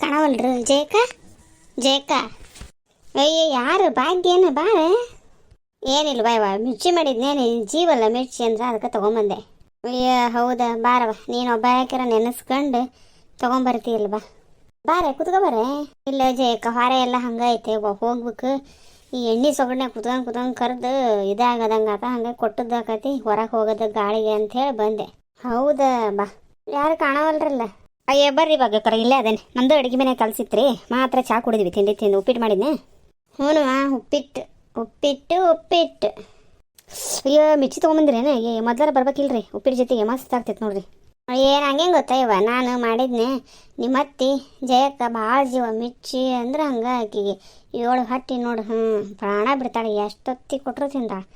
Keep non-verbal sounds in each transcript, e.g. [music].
ಕಾಣವಲ್ರು? ಜಯಕ ಜಯಕ ಅಯ್ಯೋ, ಯಾರು? ಭಾಗ್ಯ ಭಾಗ್ಯನ ಬಾರ? ಏನಿಲ್ಲ ಬಾಯವ ಮಿರ್ಚಿ ಮಾಡಿದ್ನೇನು, ಜೀವಲ್ಲ ಮಿರ್ಚಿ ಅಂದ್ರೆ ಅದಕ್ಕೆ ತೊಗೊಂಬಂದೆ. ಅಯ್ಯ, ಹೌದಾ? ಬಾರವ ನೀನು ಒಬ್ಬ ಯಾಕಿರ ನೆನೆಸ್ಕೊಂಡು ತೊಗೊಂಬರ್ತೀಯಲ್ಲ ಬಾ. ಬಾರೆ ಇಲ್ಲ ಜಯಕ ಹೊರೆ ಎಲ್ಲ ಹಂಗೈತೆ ಹೋಗ್ಬೇಕು. ಈ ಎಣ್ಣೆ ಸೊಗಡ್ನ್ಯಾಗ ಕುತ್ಕೊಂಡು ಕುತ್ಕೊಂಡು ಕರೆದು ಇದಾಗದಂಗೆ ಆತ, ಹಂಗೆ ಕೊಟ್ಟದ್ದಾಕತಿ, ಹೊರಗೆ ಹೋಗೋದು ಗಾಳಿಗೆ ಅಂತ ಹೇಳಿ ಬಂದೆ. ಹೌದಾ ಬಾ. ಯಾರು ಕಾಣವಲ್ರಲ್ಲ? ಅಯ್ಯ, ಬರ್ರಿ ಬಗ್ಗೆ ಇಲ್ಲೇ ಅದೇನೆ. ನಮ್ಮದು ಅಡುಗೆ ಮನೆ ಕಲ್ಸಿತ್ರಿ ಮಾತ್ರ ಚಾ ಕುಡಿದ್ವಿ, ತಿಂಡಿ ತಿಂದು, ಉಪ್ಪಿಟ್ಟು ಮಾಡಿದ್ನೆ. ಹ್ಞೂ ಉಪ್ಪಿಟ್ಟು ಉಪ್ಪಿಟ್ಟು ಉಪ್ಪಿಟ್ಟು. ಅಯ್ಯೋ, ಮಿರ್ಚಿ ತೊಗೊಂಬಂದ್ರೇನ ಏ, ಮೊದಲ ಬರ್ಬೇಕಿಲ್ರಿ, ಉಪ್ಪಿಟ್ಟು ಜೊತೆಗೆ ಮಸ್ತ್ ಆಗ್ತೈತೆ ನೋಡ್ರಿ. ಏನು ಹಂಗೆ ಗೊತ್ತಾಯವ ನಾನು ಮಾಡಿದ್ನೆ ನಿಮ್ಮ ಅತ್ತಿ ಜಯಕ್ಕ, ಭಾಳ ಜೀವ. ಮಿರ್ಚಿ ಅಂದ್ರೆ ಹಂಗೆ ಆಕಿಗೆ ಏಳು ಹಟ್ಟಿ ನೋಡು ಹ್ಞೂ ಪ್ರಾಣ ಬಿಡ್ತಾಳೆ. ಎಷ್ಟೊತ್ತಿ ಕೊಟ್ಟರು ತಿಂದಾಳೆ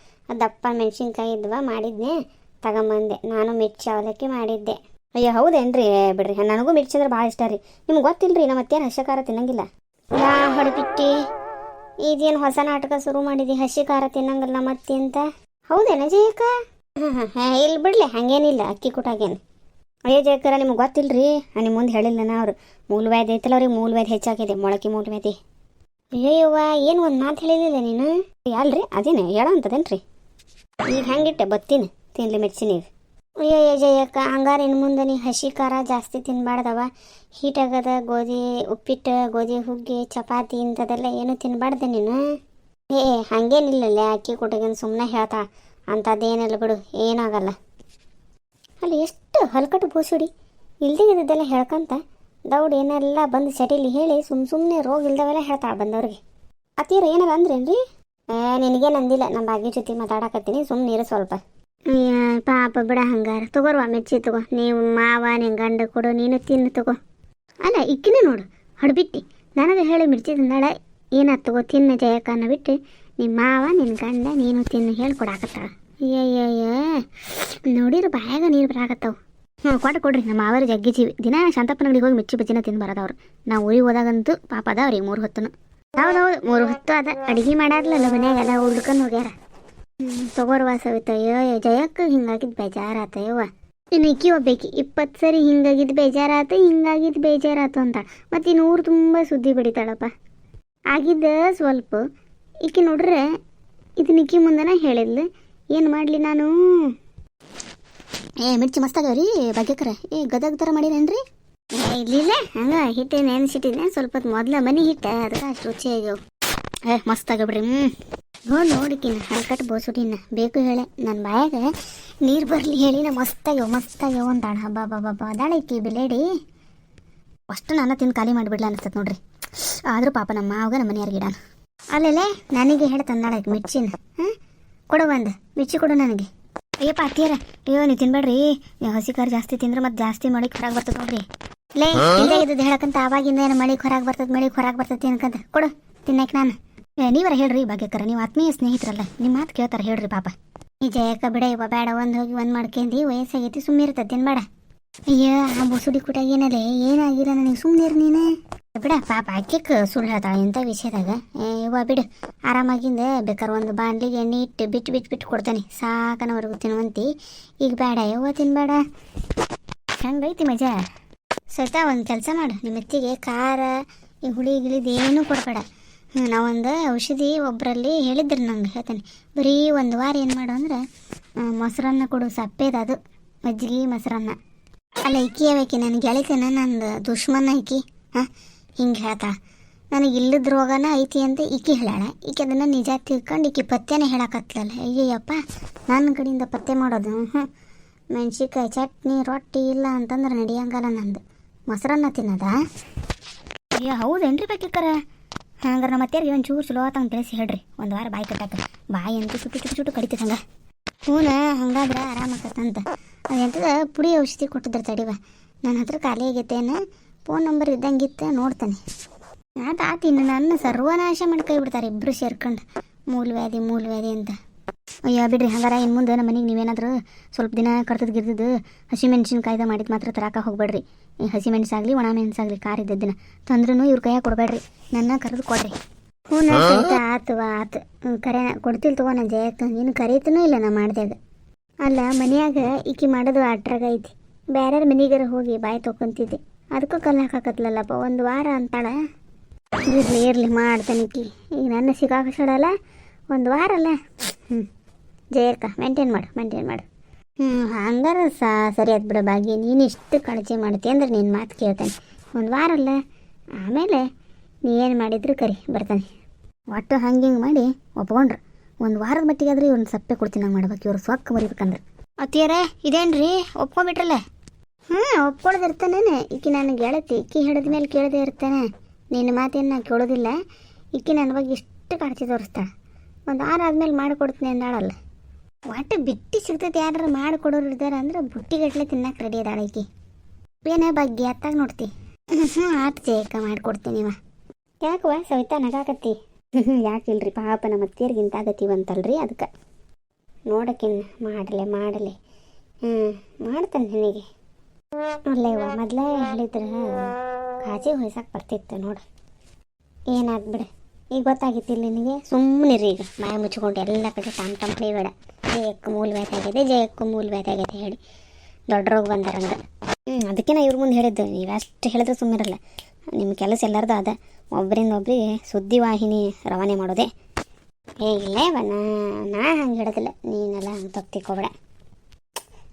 ದಪ್ಪ ಮೆಣಸಿನ್ಕಾಯಿ ಇದ್ವ, ಮಾಡಿದ್ನೇ, ತಗೊಂಬಂದೆ. ನಾನು ಮಿರ್ಚಿ ಅವಲಕ್ಕಿ ಮಾಡಿದ್ದೆ. ಅಯ್ಯೋ, ಹೌದೇನ್ರಿ? ಬಿಡ್ರಿ, ನನಗೂ ಮಿರ್ಚಿ ಅಂದ್ರೆ ಭಾಳ ಇಷ್ಟ ರೀ. ನಿಮ್ಗೆ ಗೊತ್ತಿಲ್ರಿ ನಮ್ಮ ಅತ್ತೇನು ಹಸಿ ಖಾರ ತಿನ್ನಂಗಿಲ್ಲ. ಯಾ ಹೊಡಪಿಟ್ಟಿ ಇದೇನು ಹೊಸ ನಾಟಕ ಶುರು ಮಾಡಿದಿ? ಹಸಿ ಖಾರ ತಿನ್ನಂಗಿಲ್ಲ ನಮ್ಮ ಅತ್ತಿ ಅಂತ? ಹೌದೇನ ಜಯಕ ಹಾಂ ಇಲ್ಲಿ ಬಿಡ್ಲಿ, ಹಂಗೇನಿಲ್ಲ, ಅಕ್ಕಿ ಕುಟಾಗೇನು. ಅಯ್ಯೋ ಜಯಕರ ನಿಮ್ಗೆ ಗೊತ್ತಿಲ್ಲರಿ ನಿಮ್ಮ ಮುಂದೆ ಹೇಳಿಲ್ಲ ನಾ ಅವ್ರು. ಮೂಲವ್ಯಾಧಿ ಐತಲ್ಲ ಅವ್ರಿಗೆ ಮೂಲವ್ಯಾಧಿ ಹೆಚ್ಚಾಗಿದೆ, ಮೊಳಕೆ ಮೂಲವ್ಯಾಧಿ. ಅಯ್ಯಯ್ಯವ್ವ, ಏನು ಒಂದು ಮಾತು ಹೇಳಿದಿಲ್ಲ ನೀನು? ಅಲ್ರಿ, ಅದೇನೆ ಹೇಳೋ ಅಂತದೇನ್ರಿ ಈಗ ಹೆಂಗಿಟ್ಟೆ ಬತ್ತೀನಿ, ತಿನ್ಲಿ ನೀವು. ಅಯ್ಯೋ ಜಯಕ್ಕ ಹಂಗಾರೆ ಇನ್ನು ಮುಂದೆ ನೀ ಹಸಿ ಖಾರ ಜಾಸ್ತಿ ತಿನ್ನಬಾರ್ದವ ಹೀಟಾಗದ ಗೋಧಿ, ಉಪ್ಪಿಟ್ಟು, ಗೋಧಿ, ಹುಗ್ಗಿ, ಚಪಾತಿ ಇಂಥದೆಲ್ಲ ಏನು ತಿನ್ನಬಾರ್ದೆ ನೀನು? ಏ, ಹಂಗೇನಿಲ್ಲಲ್ಲ, ಅಕ್ಕಿ ಕೊಟ್ಟಿಗೆ ಸುಮ್ಮನೆ ಹೇಳ್ತಾ. ಅಂಥದ್ದೇನಿಲ್ಲ ಬಿಡು, ಏನಾಗಲ್ಲ. ಅಲ್ಲಿ ಎಷ್ಟು ಹಲ್ಕಟ್ಟು ಬೂಸುಡಿ ಇಲ್ದಿದ್ದೆಲ್ಲ ಹೇಳ್ಕಂತ ದೌಡ್ ಏನೆಲ್ಲ ಬಂದು ಸೆಟಿಲಿ ಹೇಳಿ ಸುಮ್ ಸುಮ್ಮನೆ ರೋಗ ಇಲ್ದವೆಲ್ಲ ಹೇಳ್ತಾಳೆ ಬಂದವ್ರಿಗೆ. ಅತ್ತೀರ ಏನಾರ ಅಂದ್ರೇನ್ರಿ? ನಿನಗೇನು ಅಂದಿಲ್ಲ ನಮ್ಮ ಭಾಗ್ಯ ಜೊತೆ ಮಾತಾಡಕತ್ತೀನಿ ಸುಮ್ಮನೆ ಇರು ಸ್ವಲ್ಪ. ಪಾಪ ಬಿಡ ಹಂಗಾರ. ತಗೋರ್ವಾ ಮೆಚ್ಚಿ ತಗೋ. ನೀವು ಮಾವ, ನಿನ್ ಗಂಡ ಕೊಡು, ನೀನು ತಿನ್ನು ತಗೋ. ಅಲ್ಲ, ಇಕ್ಕಿನೇ ನೋಡು, ಹಡ್ಬಿಟ್ಟಿ. ನನಗೆ ಹೇಳಿ ಮಿರ್ಚಿ ತಿಂದಾಳ ಏನಾತ್ ತಗೋ, ತಿನ್ನು ಜಯಕನ್ನ ಬಿಟ್ಟು. ನಿಮ್ಮ ಮಾವ ನಿನ್ನ ಗಂಡ, ನೀನು ತಿನ್ನು ಹೇಳಿ ಕೊಡಾಕತ್ತಾಳ ಅಯ್ಯಯ್ಯಯ್ಯ. ನೋಡಿರ ಬಾಯಾಗ ನೀರು ಬರಾಕತ್ತಾವ. ಹ್ಞೂ ಕೊಟ್ಟು ಕೊಡ್ರಿ, ನಮ್ಮ ಮಾವರ ಜಗ್ಗಿ ಜೀವಿ. ದಿನ ಶಾಂತಪ್ಪನ ಅಂಗಡಿಗೆ ಹೋಗಿ ಮಿರ್ಚಿ ಬಜ್ಜಿನ ತಿಂದು ಬರೋದವ್ರು. ನಾವು ಊರಿಗೆ ಹೋದಾಗಂತೂ ಪಾಪ ಅದ ಅವ್ರಿಗೆ ಮೂರು ಹೊತ್ತನು. ಹೌದೌದು, ಮೂರು ಹೊತ್ತು ಅದ. ಅಡಿಗೆ ಮಾಡಾರ್ಲಲ್ಲ ಮನ್ಯಾಗೆಲ್ಲ ಉಳ್ಕೊಂಡು ಹೋಗ್ಯಾರ. ತಗೋರ್ವ ಸವಿತ ಅಯ್ಯೋ ಜಯಕ್ಕೆ ಹಿಂಗಾಗಿದ್ದು ಬೇಜಾರಾತ ಯವ್ವ ಇನ್ನು ಇಕ್ಕಿ ಒಬ್ಬೇಕಿ ಇಪ್ಪತ್ತು ಸರಿ ಹಿಂಗಾಗಿದ್ದು ಬೇಜಾರಾತು ಹಿಂಗಾಗಿದ್ದು ಬೇಜಾರಾತು ಅಂತ. ಮತ್ತು ಇನ್ನು ಊರು ತುಂಬ ಸುದ್ದಿ ಬಿಡಿತಾಳಪ್ಪ. ಆಗಿದ್ದ ಸ್ವಲ್ಪ. ಇಕ್ಕಿ ನೋಡ್ರೆ ಇದು ನಿಕ್ಕಿ ಮುಂದೆನ ಹೇಳಿದ್ಲು. ಏನು ಮಾಡಲಿ ನಾನು? ಏ, ಮಿರ್ಚಿ ಮಸ್ತಾಗವ್ರಿ ಬಗ್ಗೆಕರ ಏ, ಗದಗ ಥರ ಮಾಡಿರೇನ್ರಿ? ಇಲ್ಲಿಲ್ಲ ಹಂಗ ಹಿಟ್ಟು ನೆನೆಸಿಟ್ಟಿದ್ದೆ ಸ್ವಲ್ಪ ಹೊತ್ತು ಮೊದ್ಲ ಮನೆ ಹಿಟ್ಟ ಅದಕ್ಕೆ ಅಷ್ಟು ರುಚಿ ಆಗ್ಯಾವ ಏ ಮಸ್ತ್ ಆಗ್ಯಾವ ಹ್ಞೂ ನೋಡಿ ನೋಡಿಕಿನ ಹಲ್ಕಟ್ಟು ಬೋಸುಟಿನ ಬೇಕು ಹೇಳೆ ನನ್ನ ಬಾಯಾಗ ನೀರು ಬರಲಿ ಹೇಳಿ, ನಾ ಮಸ್ತಾಗ್ಯವ ಮಸ್ತಾಗ್ಯವ ಅಂತಾಣ ಹಬ್ಬ ಬಾ ಅದಾಳ ಈಕಿ ಬಿಲೇಡಿ ಅಷ್ಟು ನಾನು ತಿಂದು ಖಾಲಿ ಮಾಡಿಬಿಡ್ಲ ಅನಿಸ್ತದೆ ನೋಡ್ರಿ. ಆದರೂ ಪಾಪ ನಮ್ಮ ಮಾವಾಗ ನಮ್ಮ ಮನೆಯವ್ರಿಗೆ ಇಡಾನ. ಅಲ್ಲೇ ನನಗೆ ಹೇಳ ತಂದಾಳ ಈಕಿ ಮಿರ್ಚಿನ. ಹಾಂ, ಕೊಡು ಬಂದು ಮಿರ್ಚಿ ಕೊಡು ನನಗೆ. ಅಯ್ಯಪ್ಪ, ಅತ್ತಿಯರ. ಅಯ್ಯೋ, ನೀವು ತಿನ್ಬೇಡ್ರಿ. ಹಸಿ ಖಾರ ಜಾಸ್ತಿ ತಿಂದ್ರೆ ಮತ್ತೆ ಜಾಸ್ತಿ ಮಳೆ ಖರಾಗ್ ಬರ್ತದೆ ನೋಡ್ರಿ. ಲೇ ಇಲ್ಲೇ ಇದ್ದು ಹೇಳಕ್ಕಂತ ಆವಾಗಿಂದ ಏನು ಮಳಿ ಖರಾಗ್ ಬರ್ತದೆ, ಮಳಿ ಖರಾಗ್ ಬರ್ತೈತಿ ಅನ್ಕಂತ ಕೊಡು ತಿನ್ನಕ್ಕೆ ನಾನು. ನೀವರ ಹೇಳ್ರಿ ಭಾಗ್ಯಕರ ನೀವು ಆತ್ಮೀಯ ಸ್ನೇಹಿತರಲ್ಲ ನಿಮ್ಮ ಮಾತು ಕೇಳ್ತಾರೆ ಹೇಳ್ರಿ ಪಾಪ. ಈ ಜಯಕ್ಕ ಬಿಡ, ಇವ ಬೇಡ, ಒಂದು ಹೋಗಿ ಒಂದು ಮಾಡ್ಕೊಂಡಿ ವಯಸ್ಸಾಗೈತಿ ಸುಮ್ಮನೆ ತಿನ್ಬೇಡ ಅಯ್ಯೋ, ಆ ಬುಸುಡಿ ಕೂಟ ಏನಲ್ಲೇ ಏನಾಗಿಲ್ಲ ನನಗೆ ಸುಮ್ಮನೆ ಇರು ನೀನು. ಬಿಡ ಪಾಪ ಅಕ್ಕಿಕ್ಕೆ ಸುಳ್ಳು ಹೇಳ್ತಾಳೆ ಇಂಥ ವಿಷಯದಾಗ. ಇವ ಬಿಡು, ಆರಾಮಾಗಿಂದ ಬೇಕಾದ್ರೆ ಒಂದು ಬಾಂಡ್ಲಿಗೆ ಎಣ್ಣೆ ಇಟ್ಟು ಬಿಟ್ಟು ಬಿಟ್ಟು ಬಿಟ್ಟು ಕೊಡ್ತಾನೆ. ಸಾಕನವರೆಗೂ ತಿನ್ನುವಂತಿ. ಈಗ ಬೇಡ, ಯವ್ವ ತಿನ್ಬೇಡ. ಹೆಂಗೈತಿ ಮಜಾ. ಸ್ವಲ್ಪ ಒಂದು ಕೆಲಸ ಮಾಡು. ನಿಮ್ಮ ಅತ್ತಿಗೆ ಖಾರ, ಈ ಹುಳಿ ಗಿಳಿದು ಏನೂ ಕೊಡಬೇಡ. ನಾವೊಂದು ಔಷಧಿ ಒಬ್ಬರಲ್ಲಿ ಹೇಳಿದ್ರು ನಂಗೆ, ಹೇಳ್ತೇನೆ. ಬರೀ ಒಂದು ವಾರ ಏನು ಮಾಡು ಅಂದ್ರೆ ಮೊಸರನ್ನ ಕೊಡು, ಸಪ್ಪೇದ ಅದು, ಮಜ್ಜಿಗೆ ಮೊಸರನ್ನ. ಅಲ್ಲ, ಇಕ್ಕಿ ಯಾವಕಿ ನನ್ನ ಗೆಳತೇನೆ ನಂದು ದುಶ್ಮನ ಇಕ್ಕಿ. ಹಾಂ, ಹಿಂಗೆ ಹೇಳ್ತಾ. ನನಗೆ ಇಲ್ಲದ ರೋಗನ ಐತಿ ಅಂತ ಇಕ್ಕಿ ಹೇಳಾಳ ಈಕೆ ಅದನ್ನು ನಿಜ ತಿಳ್ಕೊಂಡು ಇಕ್ಕಿ ಪಥ್ಯನೇ ಹೇಳಕತ್ಲಲ್ಲ. ಅಯ್ಯಯ್ಯಪ್ಪ ನನ್ನ ಕಡೆಯಿಂದ ಪಥ್ಯ ಮಾಡೋದು ಹ್ಞೂ ಮೆಣ್ಸಿನ್ಕಾಯಿ ಚಟ್ನಿ, ರೊಟ್ಟಿ ಇಲ್ಲ ಅಂತಂದ್ರೆ ನಡೆಯಂಗಲ್ಲ ನಂದು. ಮೊಸರನ್ನ ತಿನ್ನೋದಾ? ಅಯ್ಯೋ, ಹೌದೇನ್ರಿ ಬೇಕಿಕ್ಕರ ಹಂಗಾರೆ ನಮ್ಮ ಅತ್ತೆಯರಿಗೆ ಚೂರು ಚಲೋ ಆತಂಗೆ ತಿಳಿಸಿ ಹೇಳ್ರಿ. ಒಂದು ವಾರ ಬಾಯಿ ಕಟ್ಟಾಕ. ಬಾಯಿ ಅಂತ ಸುಟ್ಟು ಸುಟ್ಟು ಸುಟ್ಟು ಕಡಿತ ಹಂಗೆ. ಹೂನ ಹಂಗಾದ್ರೆ ಅದು ಅದೆಂತದ ಪುಡಿ ಔಷಧಿ ಕೊಟ್ಟಿದ್ರೆ ತಡಿವ ನನ್ನ ಹತ್ರ ಖಾಲಿ ಆಗೈತೇನು? ಫೋನ್ ನಂಬರ್ ಇದ್ದಂಗಿತ್ತು ನೋಡ್ತಾನೆ. ಆತ ಆತ ಇನ್ನು ನನ್ನ ಸರ್ವನಾಶ ಮಾಡಿ ಕೈ ಬಿಡ್ತಾರೆ ಇಬ್ಬರು ಸೇರ್ಕೊಂಡು. ಮೂಲ ವ್ಯಾಧಿ ಮೂಲ ವ್ಯಾಧಿ ಅಂತ. ಅಯ್ಯೋ ಬಿಡ್ರಿ ಹಂಗಾರ ಇನ್ನು ಮುಂದೆ ನಮ್ಮ ಮನೆಗೆ ನೀವೇನಾದರೂ ಸ್ವಲ್ಪ ದಿನ ಕರ್ತದ ಗಿರ್ತದ ಹಸಿ ಮೆಣಸಿನ್ಕಾಯ್ದ ಮಾಡಿದ ಮಾತ್ರ ತರಾಕ ಹೋಗ್ಬೇಡ್ರಿ. ಈ ಹಸಿ ಮೆಣಸಾಗಲಿ ಒಣ ಮೆಣಸಾಗಲಿ ಖಾರ ಇದ್ದದ್ದನ್ನ ತಂದ್ರೂ ಇವ್ರ ಕೈಯಾಗ ಕೊಡಬೇಡ್ರಿ. ನನ್ನ ಕರೆದು ಕೊಡ್ರಿ. ಹ್ಞೂ ನಾ ಆತು ಆತು. ಕರೆ ಕೊಡ್ತಿಲ್ ತಗೋ ನಾನು ಜಯಕ್ಕ. ನೀನು ಕರೀತನೂ ಇಲ್ಲ ನಾ ಮಾಡ್ದಾಗ. ಅಲ್ಲ ಮನೆಯಾಗ ಈಕಿ ಮಾಡೋದು ಅಟ್ರಾಗ ಐತಿ. ಬೇರೆಯವ್ರ ಮನೆಗಾರ ಹೋಗಿ ಬಾಯಿ ತೊಕೊಂತಿದ್ದೆ. ಅದಕ್ಕೂ ಕಲ್ಲು ಹಾಕಾಕತ್ಲಲ್ಲಪ್ಪ ಒಂದು ವಾರ ಅಂತಾಳ? ಇರಲಿ ಇರಲಿ ಮಾಡ್ತಾನೆ ಈಕಿ. ಈಗ ನನ್ನ ಸಿಗಾಕಸಡಲ್ಲ ಒಂದು ವಾರ ಅಲ್ಲ ಹ್ಞೂ ಜಯಕ್ಕ ಮೇಂಟೈನ್ ಮಾಡು ಮೇಂಟೈನ್ ಮಾಡು. ಹ್ಞೂ ಹಂಗಾರೆ ಸಾ ಸರಿ ಆಯ್ತು ಬಿಡು ಭಾಗ್ಯ ನೀನು ಇಷ್ಟು ಕಾಳಜಿ ಮಾಡ್ತಿ ಅಂದ್ರೆ ನಿನ್ನ ಮಾತು ಕೇಳ್ತೇನೆ. ಒಂದು ವಾರ ಅಲ್ಲ ಆಮೇಲೆ ನೀ ಏನು ಮಾಡಿದ್ರು ಕರಿ ಬರ್ತಾನೆ. ಒಟ್ಟು ಹಂಗೆ ಹಿಂಗೆ ಮಾಡಿ ಒಪ್ಕೊಂಡ್ರು. ಒಂದು ವಾರದ ಮಟ್ಟಿಗೆ ಆದ್ರೆ ಇವ್ನ ಸಪ್ಪೆ ಕೊಡ್ತೀನಿ ನಂಗೆ ಮಾಡ್ಬೇಕು ಇವ್ರು ಸೊಕ್ಕ ಮರಿಬೇಕಂದ್ರೆ. ಇದೇನು ಇದೇನ್ರಿ? ಒಪ್ಕೊಂಡ್ಬಿಟ್ರಲ್ಲ? ಹ್ಞೂ ಒಪ್ಕೊಳ್ದಿರ್ತಾನೇನೆ. ಈಕಿ ನಾನು ಗೆಳತಿ ಈಕಿ ಹಿಡಿದ ಮೇಲೆ ಕೇಳದೆ ಇರ್ತಾನೆ. ನಿನ್ನ ಮಾತೇನು ನಾನು ಕೇಳೋದಿಲ್ಲ. ಈಕಿ ನನ್ನ ಬಗ್ಗೆ ಇಷ್ಟು ಕಾಳಜಿ ತೋರಿಸ್ತಾ ಒಂದು ಆರು ಆದ್ಮೇಲೆ ಮಾಡಿಕೊಡ್ತೀನಿ ಅಂದಾಳಲ್ಲ. ಒಟ್ಟು ಬಿಟ್ಟು ಸಿಗ್ತೈತೆ ಯಾರು ಮಾಡಿಕೊಡೋರು ಇದ್ದಾರೆ ಅಂದ್ರೆ ಬುಟ್ಟಿಗಟ್ಲೆ ತಿನ್ನಕ್ಕೆ ರೆಡಿ ಅದಾಳ ಈಕಿ. ಏನೇ ಬಗ್ಗೆ ಅತ್ತಾಗ ನೋಡ್ತಿ. ಹ್ಞೂ ಆತು ಜಯಕ್ಕ ಮಾಡಿಕೊಡ್ತೀನಿ ಇವ. ಯಾಕವ್ವ ಸವಿತಾ ನಗಾಕತ್ತಿ [laughs] ಯಾಕಿಲ್ರಿ ಪಾಪ ನಮ್ಮ ಅತ್ತಿಯರ್ಗಿಂತ ಆಗತ್ತೀವಂತಲ್ರಿ ಅದಕ್ಕೆ ನೋಡಕ್ಕಿನ್ನ ಮಾಡಲೆ ಮಾಡಲೆ. ಹ್ಞೂ ಮಾಡ್ತಾನೆ ನಿನಗೆ. ಇವ, ಮೊದಲೇ ಹೇಳಿದ್ರೆ ಕಾಜಿ ಹೊಯ್ಸಕ್ಕೆ ಬರ್ತಿತ್ತು ನೋಡು ಏನಾಗ್ಬಿಡ, ಈಗ ಗೊತ್ತಾಗಿತ್ತಿಲ್ಲ ನಿನಗೆ? ಸುಮ್ಮನೆ ರೀ ಈಗ, ಮಾಯ ಮುಚ್ಕೊಂಡು ಎಲ್ಲ ಕಡೆ ಟಮ್ ಟಮ್ ಬೇಡ. ಜಯಕ್ಕೆ ಮೂಲ ಬ್ಯಾತಾಗಿದೆ ಜಯಕ್ಕೂ ಮೂಲ ಬ್ಯಾತಾಗಿದೆ ಹೇಳಿ. ದೊಡ್ಡ ರೋಗ ಬಂದರ ಹ್ಞೂ ಅದಕ್ಕೆ ನಾ ಇವ್ರ ಮುಂದೆ ಹೇಳಿದ್ದು. ನೀವು ಅಷ್ಟು ಹೇಳಿದ್ರೆ ಸುಮ್ಮನಿರಲ್ಲ ನಿಮ್ಮ ಕೆಲಸ ಎಲ್ಲರದು ಅದ. ಒಬ್ಬರಿಂದ ಒಬ್ರಿಗೆ ಸುದ್ದಿ ವಾಹಿನಿ ರವಾನೆ ಮಾಡೋದೆ. ಏ, ಇಲ್ಲ ನಾ ಹಂಗೆ ಹಿಡೋದಿಲ್ಲ ನೀನೆಲ್ಲ ಹಂಗೆ ತಪ್ತಿಕೋಬೇಡ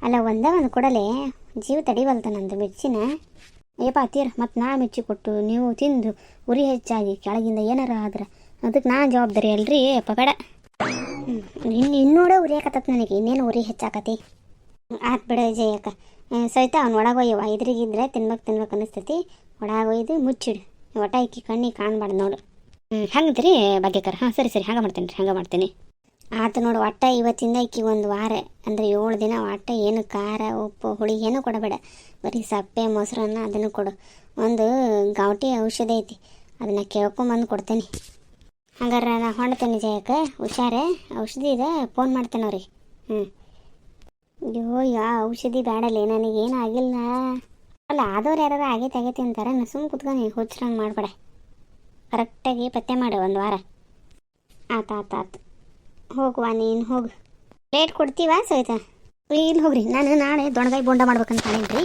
ಅಲ್ಲ ಒಂದೇ ಒಂದು ಕೊಡಲೆ. ಜೀವ ತಡಿವಲ್ತ ನಂದು ಮಿರ್ಚಿನ ಏಪ, ತೀರ ಮತ್ತು ನಾ ಮಿರ್ಚಿ ಕೊಟ್ಟು ನೀವು ತಿಂದು ಉರಿ ಹೆಚ್ಚಾಗಿ ಕೆಳಗಿಂದ ಏನಾರ ಆದ್ರೆ ಅದಕ್ಕೆ ನಾ ಜವಾಬ್ದಾರಿ ಅಲ್ರಿ. ಅಪ್ಪ ಬೇಡ. ಇನ್ನು ಉರಿ ಉರಿಯಾಕತ್ತ ನನಗೆ. ಇನ್ನೇನು ಉರಿ ಹೆಚ್ಚಾಕತಿ. ಆತ್ ಬಿಡ ಜಯಕ್ಕ ಸಹಿತ ಅವ್ನು ಒಳಗೊಯ್ಯವ ಇದ್ರಿಗಿದ್ರೆ ತಿನ್ಬೇಕು ತಿನ್ಬೇಕು ಅನಿಸ್ತೈತಿ ಒಳಗೋಯ್ದು ಮುಚ್ಚಿಡು. ಒಟ ಇಕ್ಕಿ ಕಣ್ಣಿಗೆ ಕಾಣ್ಬಾರ್ದು ನೋಡು. ಹ್ಞೂ ರೀ ಭಾಗ್ಯಕರ ಹಾಂ, ಸರಿ ಸರಿ. ಹಂಗೆ ಮಾಡ್ತೀನಿ ರೀ, ಹಂಗೆ ಮಾಡ್ತೀನಿ. ಆತು ನೋಡು, ಒಟ್ಟ ಇವತ್ತಿಂದ ಈಕಿ ಒಂದು ವಾರ. ಅಂದರೆ ಏಳು ದಿನ ಒಟ್ಟ ಏನು ಖಾರ, ಉಪ್ಪು, ಹುಳಿ ಏನೂ ಕೊಡಬೇಡ. ಬರೀ ಸಪ್ಪೆ, ಮೊಸರನ್ನ ಅದನ್ನು ಕೊಡು. ಒಂದು ಗಾವಟಿ ಔಷಧಿ ಐತಿ. ಅದನ್ನು ಕೇಳ್ಕೊಂಬಂದು ಕೊಡ್ತೇನೆ. ಹಂಗಾರೆ ನಾ ಹೊಂಡ್ತೇನೆ ಜಯಕ್ಕೆ, ಹುಷಾರೆ ಔಷಧಿ ಇದೆ ಫೋನ್ ಮಾಡ್ತೇನೆ ಅವ್ರಿ ಹ್ಞೂ ಅಯ್ಯೋ, ಯಾ ಔಷಧಿ ಬೇಡಲ್ಲ ನನಗೇನು ಆಗಿಲ್ಲ. ಅಲ್ಲ, ಆದವ್ರು ಯಾರು ಆಗೈತೆ ಆಗೈತೆ ಅಂತಾರೆ ನಾನು ಸುಮ್ಮನೆ ಕುತ್ಕೊಂಡು ಹುಚ್ಚರಂಗೆ ಮಾಡಬೇಡ. ಕರೆಕ್ಟಾಗಿ ಪತ್ತೆ ಮಾಡು, ಒಂದು ವಾರ. ಆತ ಆತ, ಆತು. ಹೋಗುವ ನೀನು, ಹೋಗು. ಲೇಟ್ ಕೊಡ್ತೀವ, ಸವಿತಾ? ಇಲ್ಲಿ ಹೋಗ್ರಿ. ನಾನು ನಾಳೆ ದೊಣಗಾಯಿ ಬೋಂಡ ಮಾಡ್ಬೇಕಂತ ಮಾಡೀನಿ ರೀ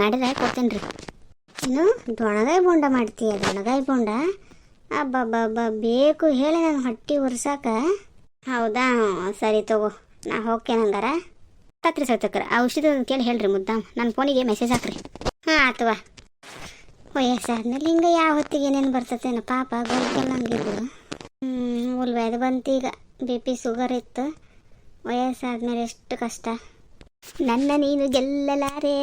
ಮಾಡಿದ್ರೆ ಕೊಡ್ತೀನಿ ರೀ ಏನು, ದೊಣಗಾಯಿ ಬೋಂಡ ಮಾಡ್ತೀಯ, ದೊಣಗಾಯಿ ಬೋಂಡ? ಅಬ್ಬಬ್ಬಬ್ಬ, ಬೇಕು ಹೇಳಿ ನಾನು ಹೊಟ್ಟಿ ಉರ್ಸಾಕ. ಹೌದಾ? ಸರಿ ತಗೋ, ನಾ ಹೋಗ್ತೇನೆ ಹಂಗಾರ. ತತ್ರಿ ಸೌತಕ್ರ ಆ ಔಷಧಿ ಕೇಳಿ ಹೇಳ್ರಿ ಮುದ್ದಾಮ್ ನನ್ನ ಫೋನಿಗೆ ಮೆಸೇಜ್ ಹಾಕ್ರಿ. ಹಾಂ ಆತವ ವಯಸ್ಸಾದ್ಮೇಲೆ ಹಿಂಗೆ ಯಾವ ಹೊತ್ತಿಗೆ ಏನೇನು ಬರ್ತತೇನೋ ಪಾಪ, ಗೊತ್ತಿಲ್ಲ ಹಂಗಿದ್ರು ಹ್ಞೂ ಉಲ್ವಾಯ್ದು ಬಂತು ಈಗ ಬಿ ಪಿ ಶುಗರ್ ಇತ್ತು. ವಯಸ್ಸಾದ್ಮೇಲೆ ಎಷ್ಟು ಕಷ್ಟ. ನನ್ನ ನೀನು ಗೆಲ್ಲಲಾರೆ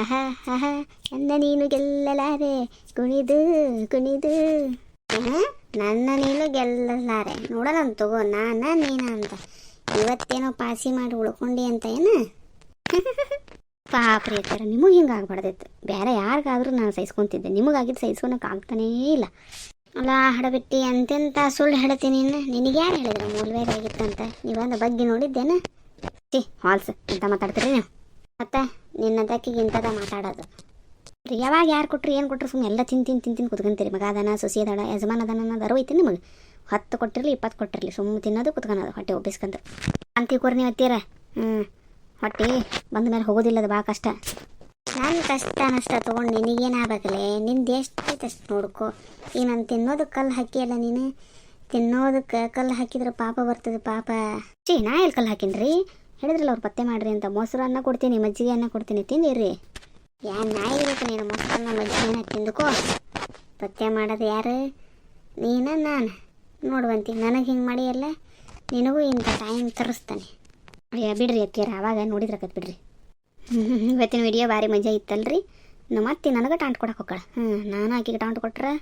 ಅಹ ಅಹ ನನ್ನ ನೀನು ಗೆಲ್ಲಲಾರೆ, ಕುಣಿದು ಕುಣಿದು. ನನ್ನ ನೀನು ಗೆಲ್ಲಲಾರೆ. ನೋಡೋಣ ತಗೋ. ನಾನ ನೀನ ಅಂತ. ಇವತ್ತೇನೋ ಪಾಸಿ ಮಾಡಿ ಉಳ್ಕೊಂಡಿ ಅಂತ ಏನು? ಪಾಪ ರೀ ಅಕ್ಕಾರ ನಿಮಗೆ ಹಿಂಗೆ ಆಗ್ಬಾರ್ದಿತ್ತು. ಬೇರೆ ಯಾರಿಗಾದ್ರೂ ನಾನು ಸಹಿಸ್ಕೊತಿದ್ದೆ. ನಿಮಗಾಗಿದ್ದು ಸಹಿಸ್ಕೊಳಕ್ಕೆ ಆಗ್ತಾನೇ ಇಲ್ಲ. ಅಲ್ಲ, ಹಡಬಿಟ್ಟಿ, ಅಂತೆಂತ ಸುಳ್ಳು ಹೇಳ್ತೀನಿ ನಿನಗೆ ಯಾರು ಹೇಳಿದ್ರು ಮೂಲ್ವೇದಾಗಿತ್ತಂತ ನೀವಂದ ಬಗ್ಗೆ ನೋಡಿದ್ದೇನ? ಸಿ ಹಾಲ್ಸ್ ಅಂತ ಮಾತಾಡ್ತೀರಿ ನೀವು ಮತ್ತೆ ಇಂಥದ ಮಾತಾಡೋದು. ಯಾವಾಗ ಯಾರು ಕೊಟ್ರು, ಏನು ಕೊಟ್ಟರು ಸುಮ್ಮನೆ ಎಲ್ಲ ತಿನ್ ತಿನ್ ತಿಂದು ಕುತ್ಕೊಂತೀರಿ. ಮಗ ಅದನ, ಸೊಸಿ ಅದಾಳ, ಯಜಮಾನ ಅದನ ಅನ್ನೋದು ಅರಿವೈತಿ ನಿಮಗೆ? ಹತ್ತು ಕೊಟ್ಟಿರಲಿ, ಇಪ್ಪತ್ತು ಕೊಟ್ಟಿರಲಿ ಸುಮ್ಮನೆ ತಿನ್ನೋದು, ಕುತ್ಕೊಳೋದು, ಹೊಟ್ಟೆ ಒಬ್ಬಿಸ್ಕೊಂತ. ಅಂತಿ ಕೂರ್ ನೀವು ಹತ್ತೀರ? ಹ್ಞೂ ಹೊಟ್ಟೆ ಬಂದ ಮೇಲೆ ಹೋಗೋದಿಲ್ಲ ಅದು ಭಾಳ ಕಷ್ಟ. ನನ್ನ ಕಷ್ಟ ನಷ್ಟ ತೊಗೊಂಡು ನಿನಗೇನಾಗಬೇಕಲ್ಲೇ ನಿಂದು ಎಷ್ಟು ಅಷ್ಟು ನೋಡ್ಕೊ. ಈಗ ನಾನು ತಿನ್ನೋದು ಕಲ್ಲು ಹಾಕಿಯಲ್ಲ ನೀನು? ತಿನ್ನೋದಕ್ಕೆ ಕಲ್ಲು ಹಾಕಿದ್ರೆ ಪಾಪ ಬರ್ತದೆ ಪಾಪ. ಚೀ ನಾ ಎಲ್ಲಿ ಕಲ್ಲು ಹಾಕಿನ್ರಿ? ಹೇಳಿದ್ರಲ್ಲ ಅವ್ರು ಪತ್ತೆ ಮಾಡ್ರಿ ಅಂತ. ಮೊಸರು ಅನ್ನ ಕೊಡ್ತೀನಿ, ಮಜ್ಜಿಗೆ ಅನ್ನ ಕೊಡ್ತೀನಿ ತಿಂದಿರಿ ಯಾರು ನಾಯಿ ಇರುತ್ತೆ ನೀನು ಮೊಸರನ್ನ ಮಜ್ಜಿಗೆನ ತಿಂದುಕೋ. ಪತ್ತೆ ಮಾಡೋದು ಯಾರು? ನೀನ, ನಾನು. ನೋಡುವಂತಿ, ನನಗೆ ಹಿಂಗೆ ಮಾಡಿ ಅಲ್ಲ? ನಿನಗೂ ಇಂಥ ಟೈಮ್ ತರಿಸ್ತಾನೆ. ಅಯ್ಯ, ಬಿಡ್ರಿ ಅಕ್ಕಿಯರ ಆವಾಗ ನೋಡಿದ್ರಕತ್ ಬಿಡ್ರಿ. [laughs] ಇವತ್ತಿನ ವಿಡಿಯೋ ಭಾರಿ ಮಜಾ ಇತ್ತಲ್ರಿ? ನಮ್ಮ ಅತ್ತಿ ನನಗೆ ಟಾಂಟ್ ಕೊಡಕ್ಕೆ ಹೋಗ್ಕಳ ಹ್ಞೂ ನಾನು ಆಕೆಗೆ ಟಾಂಟ್ ಕೊಟ್ರೆ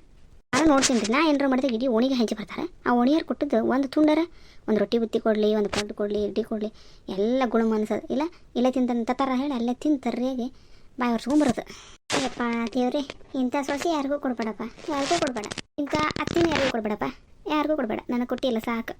ನಾನು ನೋಡ್ತೀನಿ ರೀ. ನಾ ಏನಾರ ಮಾಡಿದ್ರೆ ಇಡೀ ಓಣಿಗೆ ಹೆಂಚಿ ಬರ್ತಾರೆ. ಆ ಓಣಿಯರು ಕೊಟ್ಟದ್ದು ಒಂದು ತುಂಡರ, ಒಂದು ರೊಟ್ಟಿ ಬುತ್ತಿ ಕೊಡಲಿ, ಒಂದು ಪಡ್ಡು ಕೊಡಲಿ ಇಡ್ಡಿ ಕೊಡಲಿ, ಎಲ್ಲ ಗುಣ ಇಲ್ಲ ಇಲ್ಲ ತಿಂತ ತರ ಹೇಳಿ, ಅಲ್ಲೇ ತಿಂತರ್ರಿಯಾಗಿ ಬಾಯಿ ಹೊರ್ಸ್ಕೊಂಬರೋದು ಯಪ್ಪ ದೇವ್ರಿ, ಇಂಥ ಸೊಸೆ ಯಾರಿಗೂ ಕೊಡ್ಬೇಡಪ್ಪ. ಯಾರಿಗೂ ಕೊಡ್ಬೇಡ. ಇಂಥ ಅತ್ತಿನ ಯಾರಿಗೂ ಕೊಡ್ಬೇಡಪ್ಪ. ಯಾರಿಗೂ ಕೊಡ್ಬೇಡ. ನನಗೆ ಕೊಟ್ಟಿಲ್ಲ ಸಾಕು.